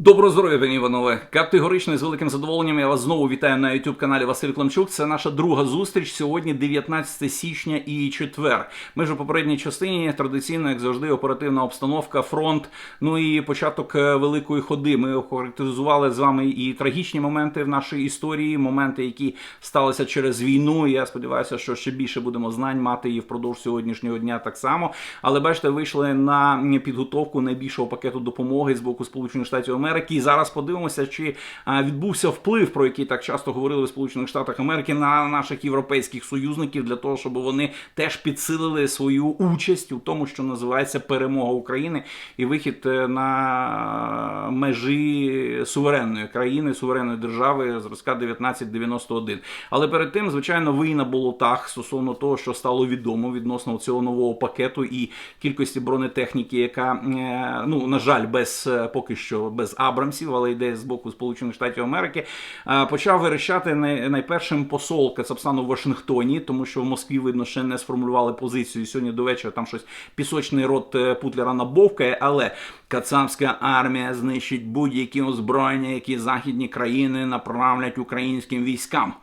Доброго здоров'я, пані Іванове. Категорично з великим задоволенням я вас знову вітаю на youtube каналі Василь Кламчук. Це наша друга зустріч. Сьогодні 19 січня і четвер. Ми ж у попередній частині традиційно, як завжди, оперативна обстановка, фронт. Ну і початок е, великої ходи. Ми охарактеризували з вами і трагічні моменти в нашій історії, моменти, які сталися через війну. Я сподіваюся, що ще більше будемо знань мати і впродовж сьогоднішнього дня так само. Але бачите, вийшли на підготовку найбільшого пакету допомоги з боку Сполучених Штатів Америки. І зараз подивимося, чи відбувся вплив, про який так часто говорили в Сполучених Штатах Америки, на наших європейських союзників для того, щоб вони теж підсилили свою участь у тому, що називається перемога України і вихід е, на межі суверенної країни, суверенної держави зразка 1991. Але перед тим, звичайно, ви на болотах стосовно того, що стало відомо відносно цього нового пакету і кількості бронетехніки, яка е, ну на жаль, без е, поки що без Абрамсів, але йде з боку Сполучених Штатів Америки, е, почав вирішати най- найпершим посол Кацапстану в Вашингтоні, тому що в Москві видно ще не сформулювали позицію. Сьогодні до вечора там щось пісочний рот е, Путлера набовкає, але Кацапська армія знищить будь-які озброєння, які західні країни направлять українським військам.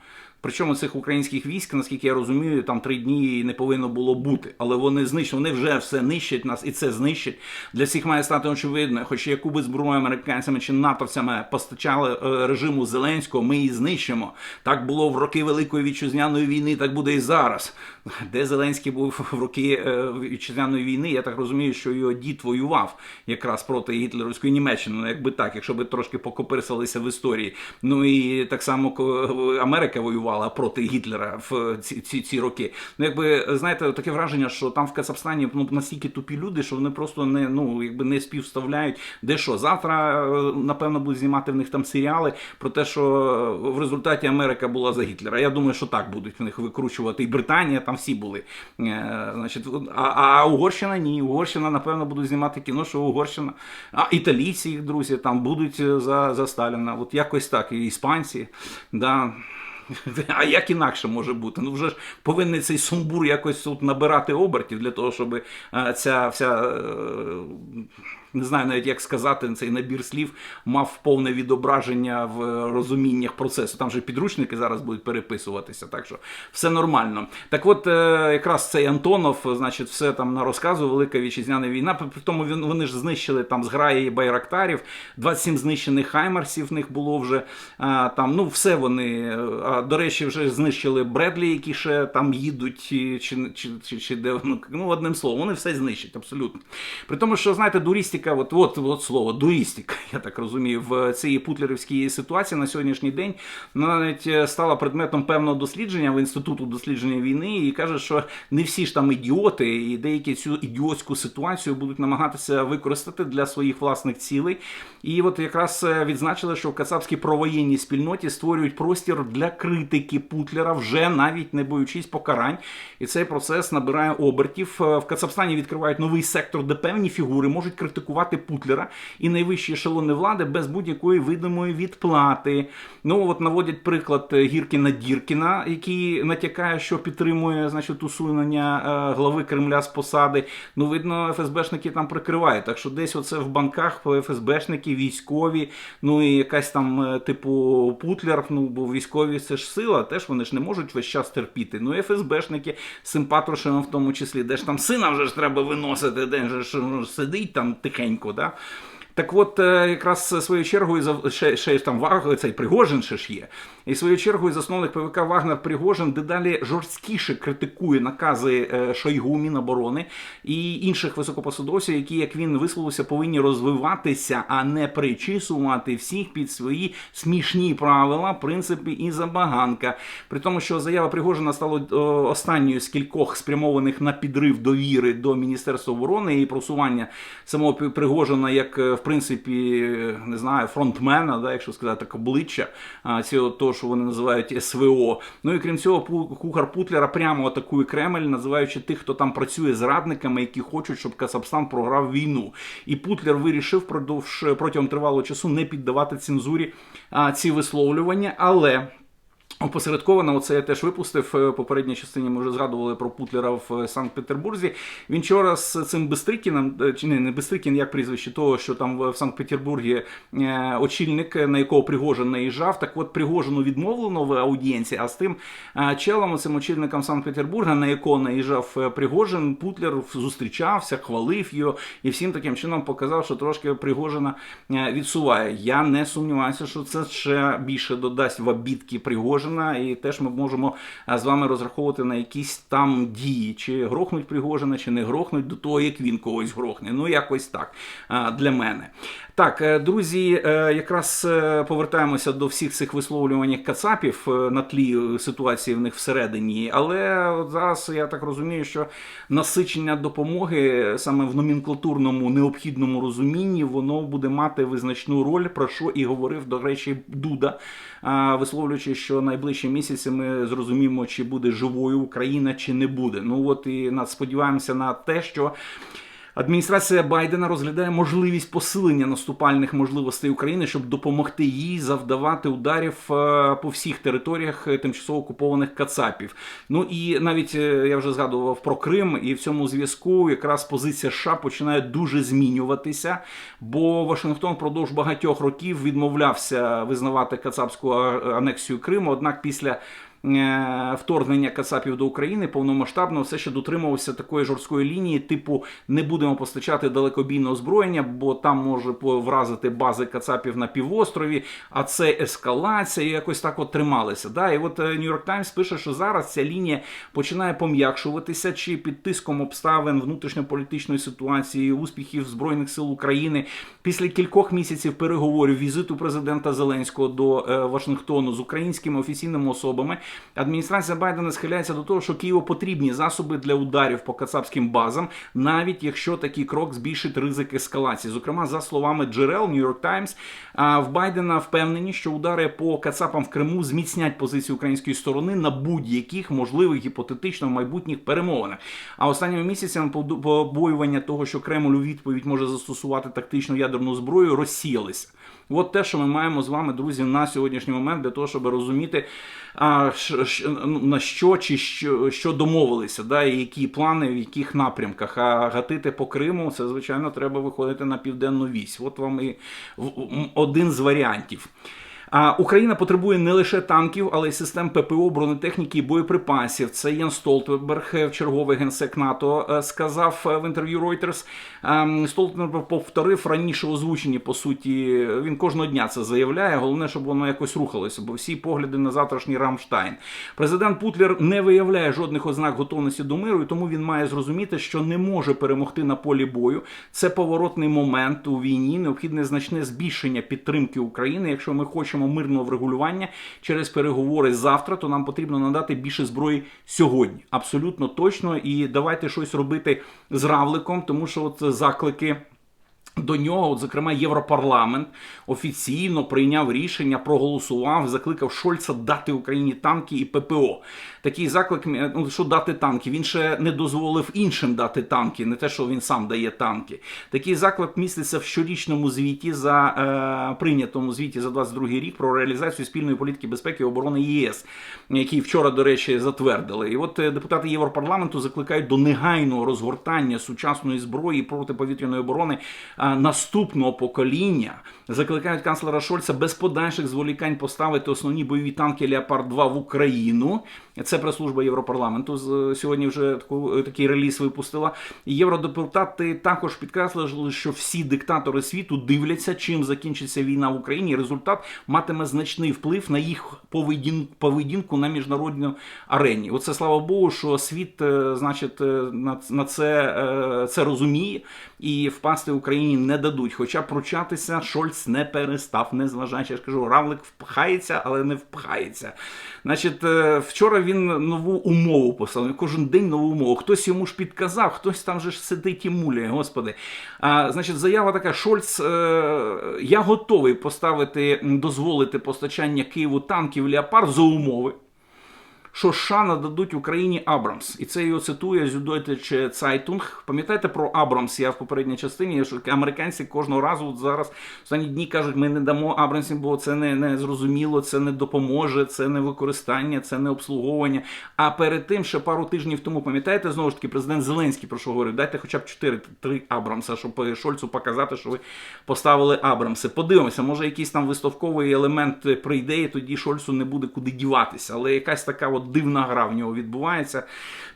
Причому цих українських військ, наскільки я розумію, там три дні не повинно було бути. Але вони знищили, вони вже все нищать нас і це знищать. Для всіх має стати очевидно, хоч яку би зброю американцями чи натовцями постачали е, режиму Зеленського, ми її знищимо. Так було в роки Великої вітчизняної війни, так буде і зараз. Де Зеленський був в роки е, вітчизняної війни, я так розумію, що його дід воював якраз проти гітлерівської Німеччини. Ну, якби так, якщо би трошки покопирсалися в історії. Ну і так само Америка воювала проти Гітлера в ці, ці, ці роки. Ну, якби знаєте, таке враження, що там в Казахстані ну настільки тупі люди, що вони просто не ну якби не співставляють. Де що завтра е, напевно будуть знімати в них там серіали про те, що в результаті Америка була за Гітлера. Я думаю, що так будуть в них викручувати. І Британія там всі були. Е, значить, а, а Угорщина ні. Угорщина, напевно, будуть знімати кіно, що Угорщина. А італійці, їх друзі, там будуть за, за Сталіна. От якось так. І іспанці. Да. А як інакше може бути? Ну вже ж повинен цей сумбур якось тут набирати обертів для того, щоб е, ця вся. Не знаю навіть як сказати цей набір слів мав повне відображення в розуміннях процесу. Там же підручники зараз будуть переписуватися, так що все нормально. Так от, е, якраз цей Антонов, значить, все там на розказу, Велика Вітчизняна війна. При тому вони ж знищили там зграї байрактарів, 27 знищених хаймарсів в них було вже. Там, ну, все вони. до речі, вже знищили Бредлі, які ще там їдуть, чи, чи, чи, чи де ну, ну, одним словом, вони все знищать абсолютно. При тому, що знаєте, дурістика, от, от, от слово, дурістика, я так розумію, в цій путлерівській ситуації на сьогоднішній день вона навіть е, стала предметом певного дослідження в інституту дослідження війни і каже, що не всі ж там ідіоти, і деякі цю ідіотську ситуацію будуть намагатися використати для своїх власних цілей. І от якраз е, відзначили, що в кацапській провоєнній спільноті створюють простір для критики Путлера, вже навіть не боючись покарань. І цей процес набирає обертів. Е, В Кацапстані відкривають новий сектор, де певні фігури можуть критикувати Путлера і найвищі ешелони влади без будь-якої видимої відплати. Ну от наводять приклад е, Гіркіна Діркіна, який натякає, що підтримує значить, усунення е, глави Кремля з посади. Ну, видно, ФСБшники там прикривають. Так що десь оце в банках ФСБшники, військові, ну і якась там, е, типу, Путлер, ну бо військові це ж сила, теж вони ж не можуть весь час терпіти. Ну і ФСБшники з цим в тому числі, де ж там сина вже ж треба виносити, де ж сидить там тихенько, да? Так от, е, якраз своєю чергою ще, ще там Ваг- цей Пригожин ще ж є. І своєю чергою засновник ПВК Вагнер Пригожин дедалі жорсткіше критикує накази е, Шойгу Міноборони і інших високопосадовців, які, як він висловився, повинні розвиватися, а не причісувати всіх під свої смішні правила, принципи і забаганка. При тому, що заява Пригожина стала е, останньою з кількох спрямованих на підрив довіри до Міністерства оборони і просування самого Пригожина як, е, в принципі, не знаю, фронтмена, да, якщо сказати так, обличчя цього того, що вони називають СВО. Ну і крім цього, кухар Путлера прямо атакує Кремль, називаючи тих, хто там працює зрадниками, які хочуть, щоб Касабстан програв війну. І Путлер вирішив продовж протягом тривалого часу не піддавати цензурі а, ці висловлювання, але. Опосередковано, оце я теж випустив в попередній частині. Ми вже згадували про Путлера в Санкт-Петербурзі. Він вчора з цим Бестрикіном, е, чи не, не Бестрикін, як прізвище того, що там в Санкт-Петербургі е, очільник, на якого Пригожин наїжджав. Так от Пригожину відмовлено в аудієнції, а з тим е, челом, цим очільником Санкт-Петербурга, на якого наїжджав е, Пригожин, Путлер зустрічався, хвалив його і всім таким чином показав, що трошки Пригожина е, відсуває. Я не сумніваюся, що це ще більше додасть в обідки Пригожина. І теж ми можемо з вами розраховувати на якісь там дії, чи грохнуть Пригожина, чи не грохнуть до того, як він когось грохне. Ну, якось так для мене. Так, е, друзі, е, якраз е, повертаємося до всіх цих висловлювань Кацапів е, на тлі ситуації в них всередині. Але от зараз я так розумію, що насичення допомоги саме в номенклатурному необхідному розумінні воно буде мати визначну роль, про що і говорив, до речі, Дуда, висловлюючи, що найближчі місяці ми зрозуміємо, чи буде живою Україна, чи не буде. Ну от і сподіваємося на те, що. Адміністрація Байдена розглядає можливість посилення наступальних можливостей України, щоб допомогти їй завдавати ударів е, по всіх територіях е, тимчасово окупованих Кацапів. Ну і навіть е, я вже згадував про Крим, і в цьому зв'язку якраз позиція США починає дуже змінюватися, бо Вашингтон впродовж багатьох років відмовлявся визнавати кацапську анексію Криму. Однак після вторгнення Кацапів до України повномасштабно все ще дотримувався такої жорсткої лінії, типу не будемо постачати далекобійне озброєння, бо там може вразити бази Кацапів на півострові, а це ескалація, і якось так от трималися. Да? І от Нью Йорк Таймс пише, що зараз ця лінія починає пом'якшуватися чи під тиском обставин внутрішньополітичної ситуації, успіхів Збройних сил України після кількох місяців переговорів візиту президента Зеленського до е, Вашингтону з українськими офіційними особами. Адміністрація Байдена схиляється до того, що Києву потрібні засоби для ударів по кацапським базам, навіть якщо такий крок збільшить ризик ескалації. Зокрема, за словами джерел New York Times, в Байдена впевнені, що удари по кацапам в Криму зміцнять позиції української сторони на будь-яких можливих гіпотетично майбутніх перемовинах. А останніми місяцями побоювання того, що Кремль у відповідь може застосувати тактичну ядерну зброю, розсіялися. От те, що ми маємо з вами, друзі, на сьогоднішній момент для того, щоб розуміти, а, ну, на що чи що, що домовилися, да, і які плани, в яких напрямках. А гатити по Криму, це звичайно треба виходити на південну вісь. От вам і один з варіантів. А Україна потребує не лише танків, але й систем ППО, бронетехніки і боєприпасів. Це Ян Столтенберг, е, черговий генсек НАТО, е, сказав е, в інтерв'ю Reuters. Ем, Столтенберг повторив раніше озвучені. По суті, він кожного дня це заявляє. Головне, щоб воно якось рухалося, бо всі погляди на завтрашній Рамштайн. Президент Путлер не виявляє жодних ознак готовності до миру, і тому він має зрозуміти, що не може перемогти на полі бою. Це поворотний момент у війні. Необхідне значне збільшення підтримки України. Якщо ми хочемо мирного врегулювання через переговори завтра, то нам потрібно надати більше зброї сьогодні. Абсолютно точно. І давайте щось робити з равликом, тому що от заклики. До нього, от, зокрема, Європарламент офіційно прийняв рішення, проголосував, закликав Шольца дати Україні танки і ППО. Такий заклик, ну що дати танки. Він ще не дозволив іншим дати танки, не те, що він сам дає танки. Такий заклик міститься в щорічному звіті за е, прийнятому звіті за 22 рік про реалізацію спільної політики безпеки і оборони ЄС, який вчора, до речі, затвердили. І от е, депутати Європарламенту закликають до негайного розгортання сучасної зброї протиповітряної оборони а, наступного покоління. Закликають канцлера Шольца без подальших зволікань поставити основні бойові танки Леопард 2 в Україну. Це прес-служба Європарламенту з- сьогодні вже таку, такий реліз випустила. Євродепутати також підкреслили, що всі диктатори світу дивляться, чим закінчиться війна в Україні. Результат матиме значний вплив на їх поведін, поведінку на міжнародній арені. Оце слава Богу, що світ, е, значить, е, на, це, е, це розуміє і впасти Україні не дадуть. Хоча пручатися Шольц не перестав, незважаючи, я ж кажу, равлик впхається, але не впхається. Значить, е, вчора він нову умову поставив. Кожен день нову умову. Хтось йому ж підказав, хтось там же ж сидить і муляє, господи. А, значить, заява така: Шольц, е, я готовий поставити, дозволити постачання Києву танків Леопард за умови що США нададуть Україні Абрамс. І це його цитує Süddeutsche Zeitung. Пам'ятаєте про Абрамс? Я в попередній частині, що американці кожного разу от зараз останні дні кажуть, ми не дамо Абрамсів, бо це не, не зрозуміло, це не допоможе, це не використання, це не обслуговування. А перед тим, ще пару тижнів тому, пам'ятаєте, знову ж таки, президент Зеленський про що говорив, дайте хоча б 4-3 Абрамса, щоб Шольцу показати, що ви поставили Абрамси. Подивимося, може якийсь там виставковий елемент прийде, і тоді Шольцу не буде куди діватися. Але якась така от дивна гра в нього відбувається.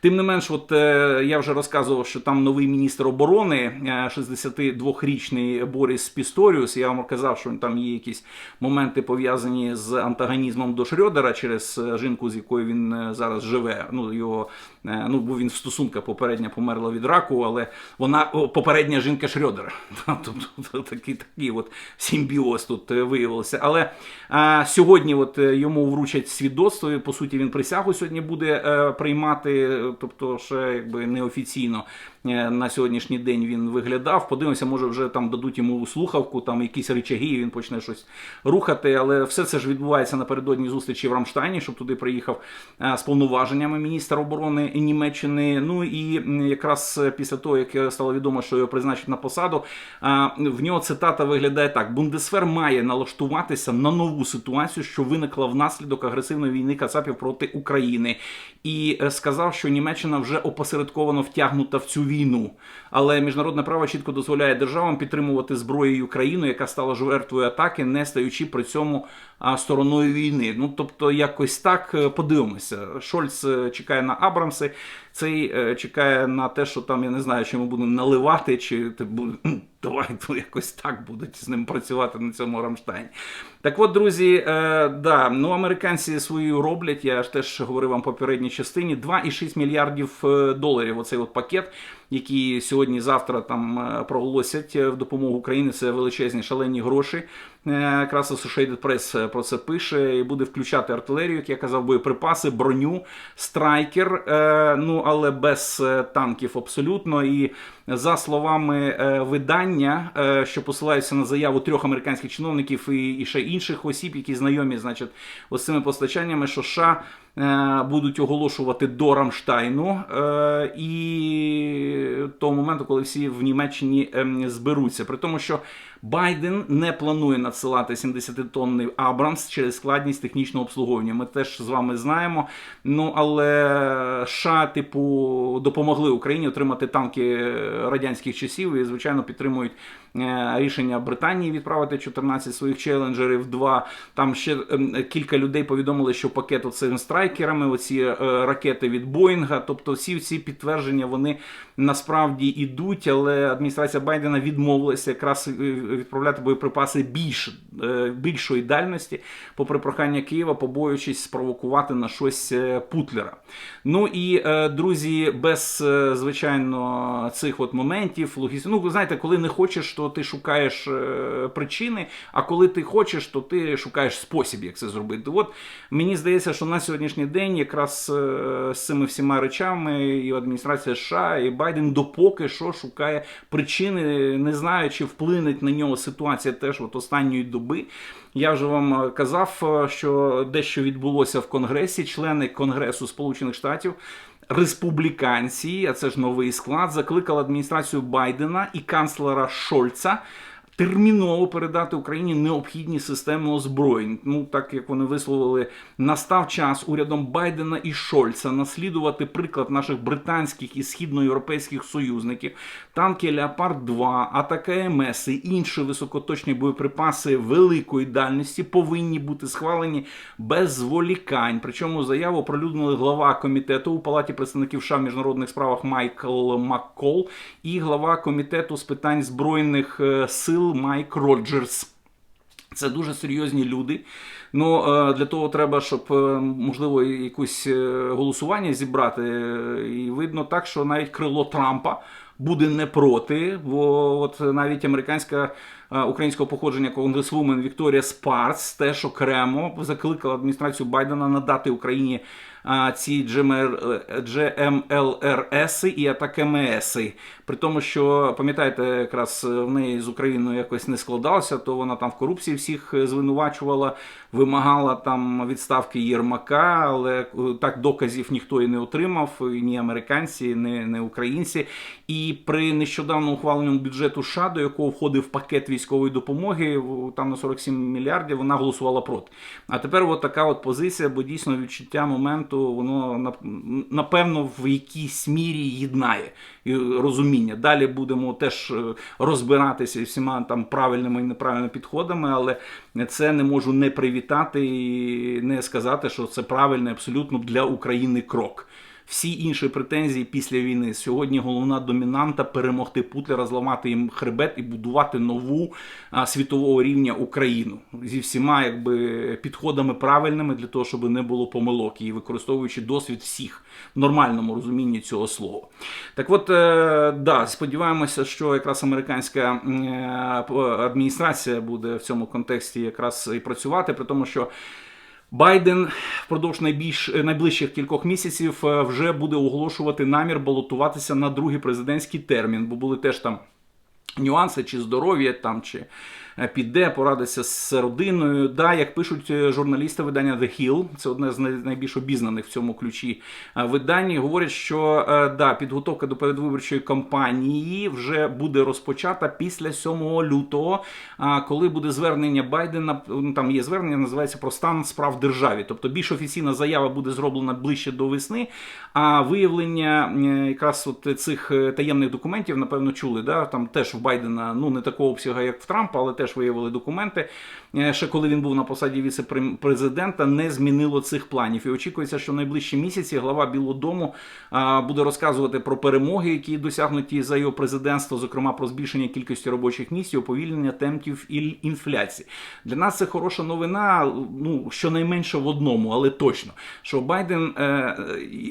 Тим не менш, от е, я вже розказував, що там новий міністр оборони, е, 62-річний Борис Пісторіус. Я вам казав, що там є якісь моменти пов'язані з антагонізмом до Шрёдера через е, жінку, з якою він е, зараз живе. Ну його е, ну бо він в стосунках попередня померла від раку, але вона попередня жінка Шрёдера. Тобто такий такий от симбіоз тут е, виявився. Але а, сьогодні от е, йому вручать свідоцтво. і, По суті, він присягу сьогодні буде е, приймати, е, тобто ще якби неофіційно на сьогоднішній день він виглядав. Подивимося, може вже там дадуть йому слухавку, там якісь речаги, і він почне щось рухати. Але все це ж відбувається напередодні зустрічі в Рамштайні, щоб туди приїхав е, з повноваженнями міністр оборони Німеччини. Ну і якраз е, після того, як стало відомо, що його призначать на посаду, в нього цитата виглядає так: Бундесвер має налаштуватися на нову ситуацію, що виникла внаслідок агресивної війни Кацапів проти України, і е, сказав, що Німеччина вже опосередковано втягнута в цю війну. Але міжнародне право чітко дозволяє державам підтримувати зброєю країну, яка стала жертвою атаки, не стаючи при цьому стороною війни. Ну тобто, якось так е, подивимося. Шольц е, чекає на Абрамси, цей е, чекає на те, що там я не знаю, чи ми будемо наливати, чи. Давай якось так будуть з ним працювати на цьому Рамштайні. Так от, друзі, е, да, ну американці свою роблять. Я ж теж говорив вам попередній частині 2,6 мільярдів доларів. Оцей от пакет, який сьогодні-завтра там е, проголосять е, в допомогу Україні. Це величезні шалені гроші. Е, Якраз Associated Press про це пише і буде включати артилерію, як я казав, боєприпаси, броню, страйкер. Ну але без танків абсолютно. І за словами видання, що посилаються на заяву трьох американських чиновників і, ще інших осіб, які знайомі, значить, ось цими постачаннями, що США будуть оголошувати до Рамштайну е, і того моменту, коли всі в Німеччині ем, зберуться. При тому, що Байден не планує надсилати 70-тонний Абрамс через складність технічного обслуговування. Ми теж з вами знаємо. Ну але США, типу, допомогли Україні отримати танки радянських часів і, звичайно, підтримують е, рішення Британії відправити 14 своїх челенджерів. Два там ще ем, кілька людей повідомили, що пакет оцими страйкерами, оці е, ракети від Боїнга. Тобто, всі ці підтвердження вони насправді йдуть, але адміністрація Байдена відмовилася якраз е, відправляти боєприпаси більш, е, більшої дальності, попри прохання Києва, побоюючись спровокувати на щось е, Путлера. Ну і е, друзі, без звичайно цих от моментів, логіс... ну знаєте, коли не хочеш, то ти шукаєш причини, а коли ти хочеш, то ти шукаєш спосіб, як це зробити. От мені здається, що на сьогоднішній день якраз з цими всіма речами і адміністрація США, і Байден допоки що шукає причини, не знаю, чи вплине на нього ситуація теж от останньої доби. Я вже вам е, казав, е, що дещо відбулося в Конгресі. Члени Конгресу Сполучених Штатів. Республіканці, а це ж новий склад, закликали адміністрацію Байдена і канцлера Шольца терміново передати Україні необхідні системи озброєнь. Ну так як вони висловили, настав час урядом Байдена і Шольца наслідувати приклад наших британських і східноєвропейських союзників, танки Леопард 2, АТКМС і інші високоточні боєприпаси великої дальності повинні бути схвалені без зволікань. Причому заяву оприлюднили глава комітету у палаті представників США в міжнародних справах Майкл Маккол і глава комітету з питань збройних е, Майк Роджерс. Це дуже серйозні люди. Ну е, для того треба, щоб е, можливо якусь е, голосування зібрати. І видно так, що навіть крило Трампа буде не проти, бо от навіть американська українського походження конгресвумен Вікторія Спарц теж окремо закликала адміністрацію Байдена надати Україні а, ці GMLRS і АТКМС. При тому, що пам'ятаєте, якраз в неї з Україною якось не складалося, то вона там в корупції всіх звинувачувала, вимагала там відставки Єрмака, але е, так доказів ніхто і не отримав, ні американці, ні, ні українці. І при нещодавно ухваленому бюджету США, до якого входив пакет військової допомоги, там на 47 мільярдів, вона голосувала проти. А тепер от така от позиція, бо дійсно відчуття моменту, воно напевно в якійсь мірі єднає розуміння. Далі будемо теж е, розбиратися всіма там правильними і неправильними підходами, але це не можу не привітати і не сказати, що це правильний абсолютно для України крок. Всі інші претензії після війни сьогодні головна домінанта перемогти Путлера, зламати їм хребет і будувати нову а, світового рівня Україну зі всіма якби підходами правильними для того, щоб не було помилок і використовуючи досвід всіх в нормальному розумінні цього слова. Так от, е, да, сподіваємося, що якраз американська е, адміністрація буде в цьому контексті якраз і працювати, при тому, що. Байден впродовж найбільш найближчих кількох місяців е, вже буде оголошувати намір балотуватися на другий президентський термін, бо були теж там нюанси, чи здоров'я там, чи піде, порадиться з родиною. Да, як пишуть е, журналісти видання The Hill, це одне з найбільш обізнаних в цьому ключі е, видань, говорять, що е, да, підготовка до передвиборчої кампанії вже буде розпочата після 7 лютого, коли буде звернення Байдена. Там є звернення, називається про стан справ в державі. Тобто більш офіційна заява буде зроблена ближче до весни. А виявлення е, якраз от цих е, таємних документів, напевно, чули. Да? Там теж в Байдена ну не такого обсягу, як в Трампа, але теж виявили документи. Е, Ще коли він був на посаді віце-президента, не змінило цих планів. І очікується, що в найближчі місяці глава Білого Дому буде розказувати про перемоги, які досягнуті за його президентство, зокрема про збільшення кількості робочих місць, і уповільнення темпів і інфляції. Для нас це хороша новина. Ну щонайменше в одному, але точно, що Байден, е,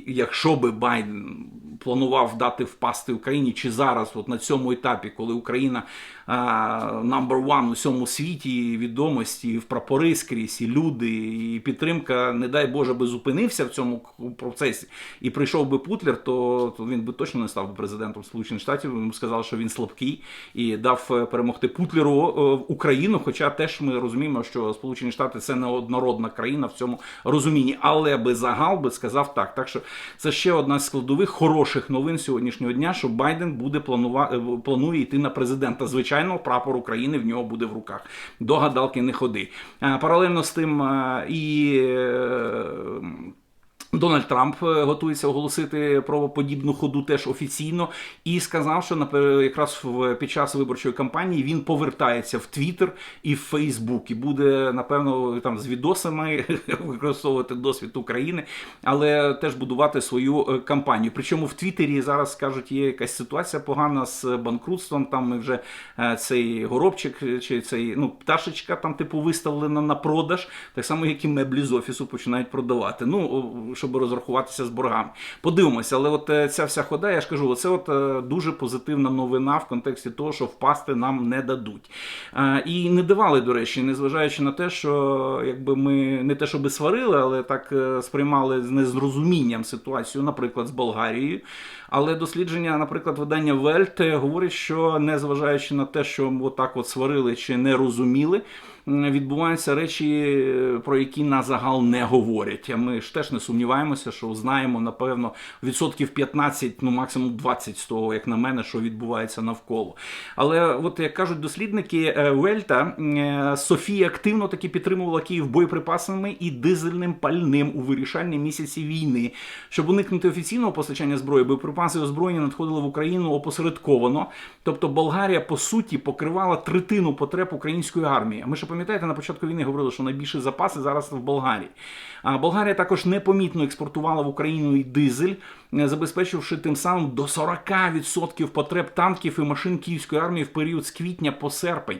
якщо би Байден планував дати впасти Україні, чи зараз, от на цьому етапі, коли Україна number one у всьому світі відомості, і в прапори скрізь, і люди, і підтримка, не дай Боже, би зупинився в цьому процесі і прийшов би Путлер, то, то він би точно не став би президентом Сполучених Штатів. Йому сказали, що він слабкий і дав е, перемогти Путлеру е, в Україну. Хоча теж ми розуміємо, що Сполучені Штати це не однородна країна в цьому розумінні, але би загал би сказав так. Так що це ще одна з складових хороших новин сьогоднішнього дня, що Байден буде планувати планує йти на президента. Звичайно, прапор України в нього буде в руках. До гадалки не ходи. Е, Паралельно з тим е, і. Дональд Трамп е, готується оголосити про подібну ходу теж офіційно і сказав, що якраз під час виборчої кампанії він повертається в Твіттер і в Фейсбук і буде напевно там з відосами використовувати досвід України, але теж будувати свою е, кампанію. Причому в Твіттері зараз кажуть, є якась ситуація погана з банкрутством. Там ми вже е, цей горобчик чи цей ну пташечка там типу виставлена на продаж, так само як і меблі з офісу починають продавати. Ну щоб розрахуватися з боргами. Подивимося, але от е, ця вся хода, я ж кажу, це от е, дуже позитивна новина в контексті того, що впасти нам не дадуть. Е, І не давали, до речі, незважаючи на те, що якби ми не те, щоб сварили, але так сприймали з незрозумінням ситуацію, наприклад, з Болгарією. Але дослідження, наприклад, видання Вельт говорить, що незважаючи на те, що отак от сварили чи не розуміли. Відбуваються речі, е, про які на загал не говорять. Ми ж теж не сумніваємося, що знаємо, напевно, відсотків 15, ну максимум 20 з того, як на мене, що відбувається навколо. Але, от як кажуть дослідники е, Вельта, е, Софія активно таки підтримувала Київ боєприпасами і дизельним пальним у вирішальні місяці війни. Щоб уникнути офіційного постачання зброї, боєприпаси і озброєння надходили в Україну опосередковано. Тобто Болгарія, по суті, покривала третину потреб української армії. Ми ще пам'ятаєте, на початку війни говорили, що найбільші запаси зараз в Болгарії. А Болгарія також непомітно експортувала в Україну і дизель, е, забезпечивши тим самим до 40% потреб танків і машин київської армії в період з квітня по серпень.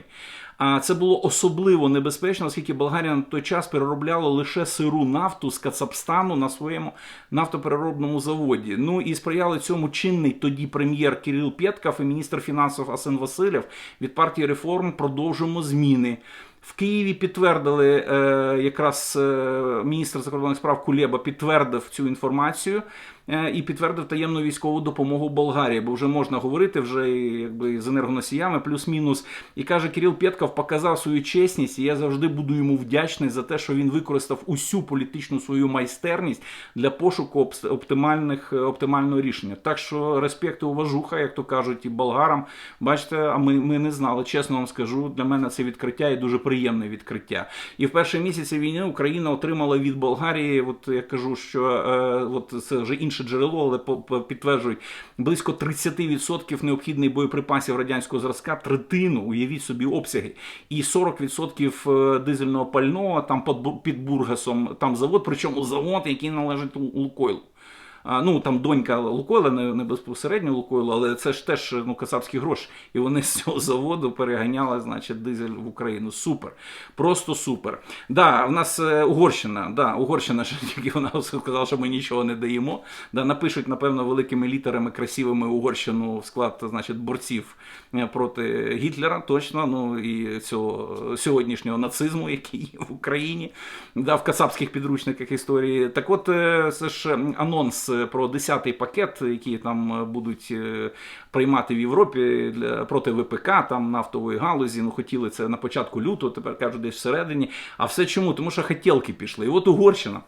А це було особливо небезпечно, оскільки Болгарія на той час переробляла лише сиру нафту з Кацапстану на своєму нафтопереробному заводі. Ну і сприяли цьому чинний тоді прем'єр Кирил Пєткав і міністр фінансів Асен Васильєв від партії реформ продовжуємо зміни. В Києві підтвердили е, якраз е, міністр закордонних справ Кулєба підтвердив цю інформацію і підтвердив таємну військову допомогу Болгарії, бо вже можна говорити вже якби з енергоносіями, плюс-мінус. І каже, Кирил Пєтков показав свою чесність, і я завжди буду йому вдячний за те, що він використав усю політичну свою майстерність для пошуку оптимальних е, оптимального рішення. Так що респект і уважуха, як то кажуть, і болгарам. Бачите, а ми, ми не знали. Чесно вам скажу, для мене це відкриття і дуже приємне відкриття. І в перші місяці війни Україна отримала від Болгарії, от я кажу, що е, от це вже інше джерело, але підтверджують близько 30% необхідних боєприпасів радянського зразка, третину, уявіть собі обсяги, і 40% дизельного пального там під Бургасом, там завод, причому завод, який належить у Лукойлу. Ну там донька Лукойла, не, не безпосередньо Лукойла, але це ж теж ну, касапські гроші. І вони з цього заводу переганяли, значить, дизель в Україну. Супер. Просто супер. Да, в нас е, Угорщина, да, Угорщина, тільки вона сказала, що ми нічого не даємо. Да, напишуть, напевно, великими літерами, красивими Угорщину в склад, значить, борців е, проти Гітлера, точно, ну і цього сьогоднішнього нацизму, який є в Україні, да, в касапських підручниках історії. Так от, е, це ж анонс про 10-й пакет, який там е, будуть е, приймати в Європі для проти ВПК, там нафтової галузі. Ну хотіли це на початку лютого, тепер кажуть, десь всередині. А все чому? Тому що хотілки пішли. І от Угорщина.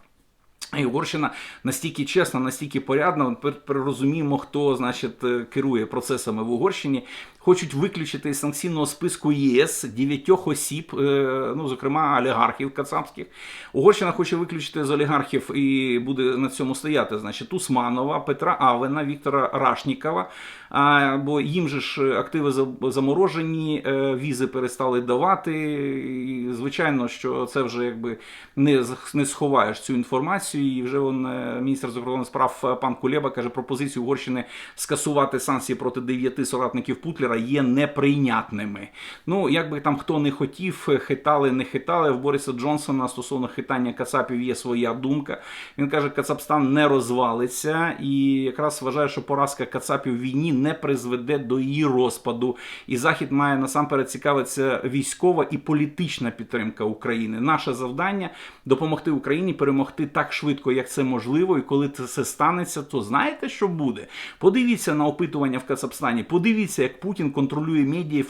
І Угорщина настільки чесна, настільки порядна. Тепер розуміємо, хто значить е, керує процесами в Угорщині. Хочуть виключити із санкційного списку ЄС дев'ятьох осіб, е, ну зокрема олігархів кацапських. Угорщина хоче виключити з олігархів і буде на цьому стояти. Значить, Усманова, Петра Авена, Віктора Рашнікова. А, бо їм же ж активи заморожені, е, візи перестали давати. І, звичайно, що це вже якби не, не сховаєш цю інформацію. І вже он, е, міністр закордонних справ пан Кулеба каже, пропозицію Угорщини скасувати санкції проти дев'яти соратників Путлера є неприйнятними. Ну, як би там хто не хотів, хитали, не хитали. В Бориса Джонсона стосовно хитання Кацапів є своя думка. Він каже, Кацапстан не розвалиться, і якраз вважає, що поразка Кацапів в війні не призведе до її розпаду. І Захід має насамперед цікавитися військова і політична підтримка України. Наше завдання допомогти Україні перемогти так швидко, як це можливо. І коли це станеться, то знаєте, що буде? Подивіться на опитування в Кацапстані. Подивіться, як Путін контролює медіа і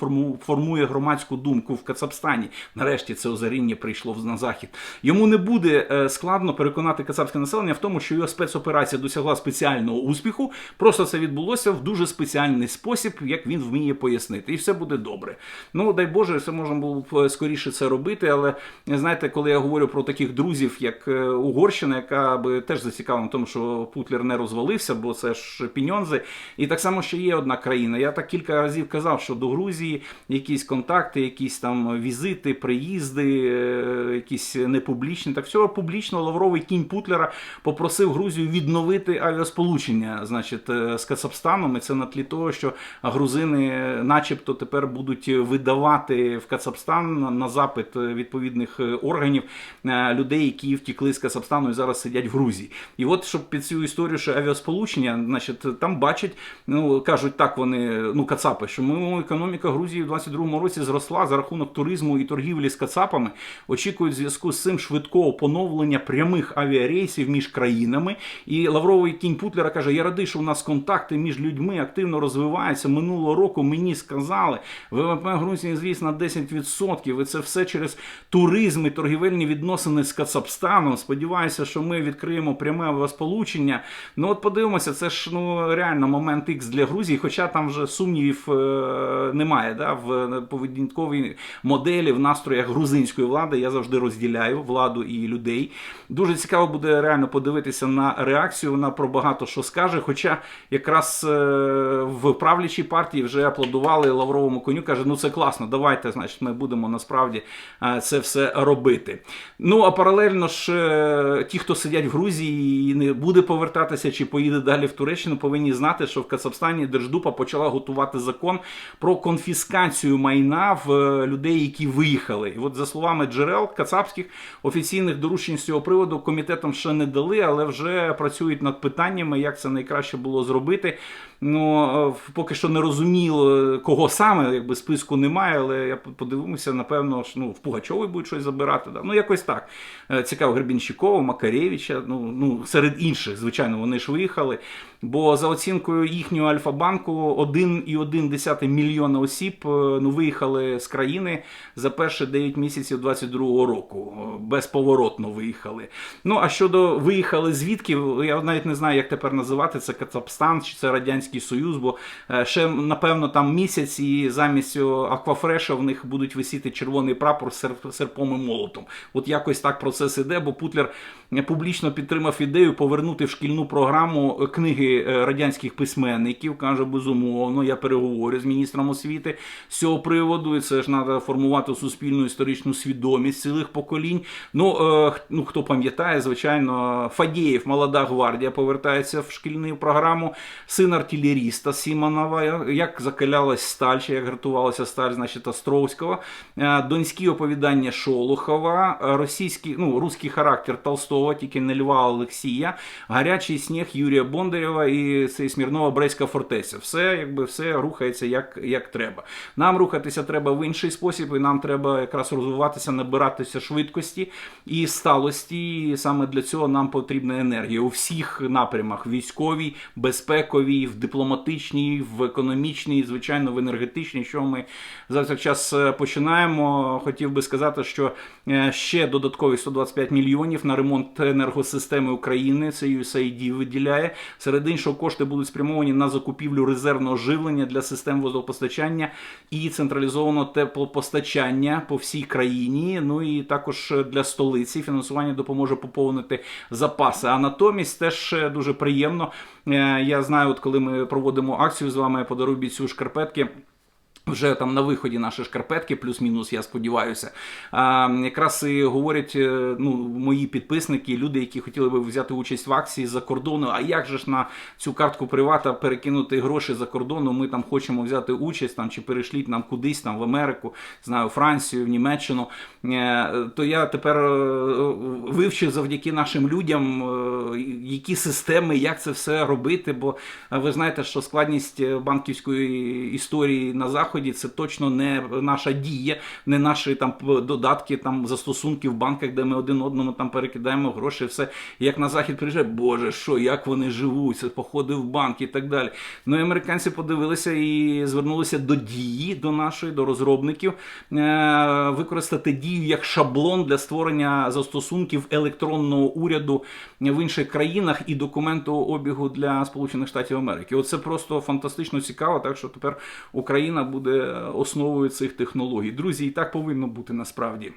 формує громадську думку в Кацапстані. Нарешті це озаріння прийшло на захід. Йому не буде е, складно переконати кацапське населення в тому, що його спецоперація досягла спеціального успіху. Просто це відбулося в дуже спеціальний спосіб, як він вміє пояснити, і все буде добре. Ну дай Боже, все можна було б е, скоріше це робити. Але знаєте, коли я говорю про таких друзів, як е, Угорщина, яка би теж зацікавлена в тому, що Путлер не розвалився, бо це ж піньонзи. І так само ще є одна країна. Я так кілька разів казав, що до Грузії якісь контакти, якісь там візити, приїзди, е, якісь непублічні. Так всього публічно Лавровий кінь Путлера попросив Грузію відновити авіасполучення, значить, е, з Кацапстаном. І це на тлі того, що грузини, начебто, тепер будуть видавати в Кацапстан на- запит відповідних органів е, людей, які втікли з Кацапстану і зараз сидять в Грузії. І от щоб під цю історію, що авіасполучення, значить, там бачать, ну кажуть так, вони ну Кацапи, що ми економіка Грузії в 22-му році зросла за рахунок туризму і торгівлі з Кацапами. Очікують в зв'язку з цим швидкого поновлення прямих авіарейсів між країнами. І Лавровий кінь Путлера каже: Я радий, що у нас контакти між людьми активно розвиваються. Минулого року мені сказали, ВВП Грузії зріс на 10%. І це все через туризм і торгівельні відносини з Кацапстаном. Сподіваюся, що ми відкриємо пряме авіасполучення. Ну от подивимося, це ж ну реально момент X для Грузії, хоча там вже сумнівів е, немає. Да, в поведінковій моделі, в настроях грузинської влади я завжди розділяю владу і людей. Дуже цікаво буде реально подивитися на реакцію. Вона про багато що скаже. Хоча якраз е, в правлячій партії вже аплодували Лавровому коню. каже: ну це класно, давайте, значить, ми будемо насправді е, це все робити. Ну а паралельно ж е, ті, хто сидять в Грузії і не буде повертатися чи поїде далі в Туреччину, повинні знати, що в Кацапстані Держдупа почала готувати закон про конфіскацію майна в е, людей, які виїхали. І от за словами джерел кацапських офіційних доручень з цього приводу комітетам ще не дали, але вже працюють над питаннями, як це найкраще було зробити. Ну поки що не розуміло, кого саме, якби списку немає, але я подивимося, напевно, що ну, в Пугачової будуть щось забирати. Да. Ну, якось так. Е, Цікаво, Гребінщикова, Макаревича, ну, ну, серед інших, звичайно, вони ж виїхали. Бо за оцінкою їхнього Альфа-банку 1,1 мільйона осіб е, ну, виїхали з країни за перші 9 місяців 22-го року. Е, Безповоротно виїхали. Ну а щодо виїхали звідки, я навіть не знаю, як тепер називати це Кацапстан чи це Радянський Союз, бо е, ще напевно там місяць і замість Аквафреша в них будуть висіти червоний прапор з серпом і молотом. От якось так процес іде, бо Путлер публічно підтримав ідею повернути в шкільну програму книги е, радянських письменників. каже, безумовно, я переговорю з міністром освіти з цього приводу. І це ж треба формувати суспільну історичну свідомість цілих поколінь. Ну, е, ну хто пам'ятає, звичайно, Фадєєв, молода гвардія, повертається в шкільну програму. Син артилеріста Сімонова, як закалялась сталь, чи як гартувалася сталь, значить, Островського, Е, донські оповідання Шолохова, е, російський, ну, русський характер Толстого, тільки не Льва Олексія, гарячий сніг Юрія Бондарєва і цей Смірнова Брестська фортеця. Все, якби все рухається як, як треба. Нам рухатися треба в інший спосіб, і нам треба якраз розвиватися, набиратися швидкості і сталості. І саме для цього нам потрібна енергія у всіх напрямах: військовій, безпековій, в дипломатичній, в економічній, звичайно, в енергетичній. Що ми за цей час е, починаємо. Хотів би сказати, що е, ще додаткові 125 мільйонів на ремонт енергосистеми України. Це USAID виділяє. Серед іншого, кошти будуть спрямовані на закупівлю резервного живлення для систем водопостачання і централізованого теплопостачання по всій країні. Ну і також для столиці фінансування допоможе поповнити запаси. А натомість теж е, дуже приємно. Я знаю, от коли ми проводимо акцію з вами, я подарую бійцю шкарпетки. Вже там на виході наші шкарпетки, плюс-мінус, я сподіваюся. А, якраз і говорять е, ну, мої підписники, люди, які хотіли би взяти участь в акції за кордону. А як же ж на цю картку привата перекинути гроші за кордону? Ми там хочемо взяти участь там чи перешліть нам кудись там в Америку, знаю, Францію, в Німеччину. Е, То я тепер е, вивчив завдяки нашим людям, які системи, як це все робити. Бо ви знаєте, що складність банківської історії на заході це точно не наша дія, не наші там додатки, там застосунки в банках, де ми один одному там перекидаємо гроші. Все як на захід приїжджає, боже, що як вони живуть, це походи в банк і так далі. Ну і американці подивилися і звернулися до дії, до нашої, до розробників, е, використати дію як шаблон для створення застосунків електронного уряду в інших країнах і документу обігу для Сполучених Штатів Америки. Оце просто фантастично цікаво. Так що тепер Україна буде основою цих технологій. Друзі, і так повинно бути насправді.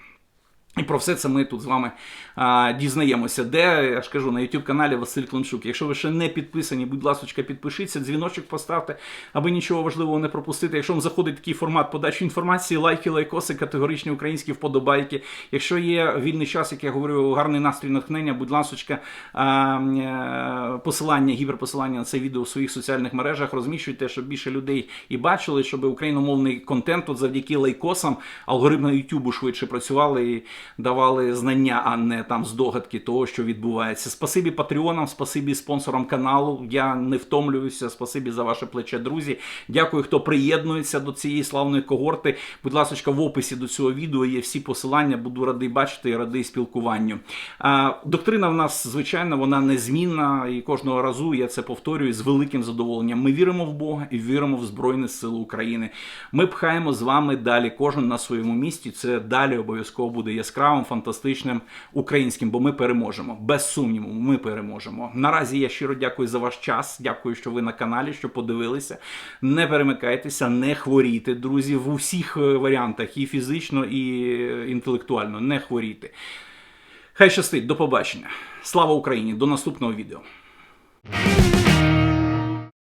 І про все це ми тут з вами а, дізнаємося. Де я ж кажу на youtube каналі Василь Климчук. Якщо ви ще не підписані, будь ласка, підпишіться, дзвіночок поставте, аби нічого важливого не пропустити. Якщо вам заходить такий формат подачі інформації, лайки, лайкоси, категоричні українські вподобайки. Якщо є вільний час, як я говорю, гарний настрій натхнення, будь ласка, е, посилання, гіперпосилання на це відео в своїх соціальних мережах розміщуйте, щоб більше людей і бачили, щоб україномовний контент от завдяки лайкосам, алгоритми YouTube швидше працювали і давали знання, а не там здогадки того, що відбувається. Спасибі патреонам, спасибі спонсорам каналу. Я не втомлююся. Спасибі за ваше плече, друзі. Дякую, хто приєднується до цієї славної когорти. Будь ласка, в описі до цього відео є всі посилання. Буду радий бачити і радий спілкуванню. А, доктрина в нас, звичайно, вона незмінна, і кожного разу я це повторюю з великим задоволенням. Ми віримо в Бога і віримо в Збройні Сили України. Ми пхаємо з вами далі, кожен на своєму місці. Це далі обов'язково буде яскравим, фантастичним українським, бо ми переможемо. Без сумніву, ми переможемо. Наразі я щиро дякую за ваш час. Дякую, що ви на каналі, що подивилися. Не перемикайтеся, не хворійте, друзі, в усіх е, варіантах, і фізично, і е, інтелектуально. Не хворійте. Хай щастить, до побачення. Слава Україні! До наступного відео.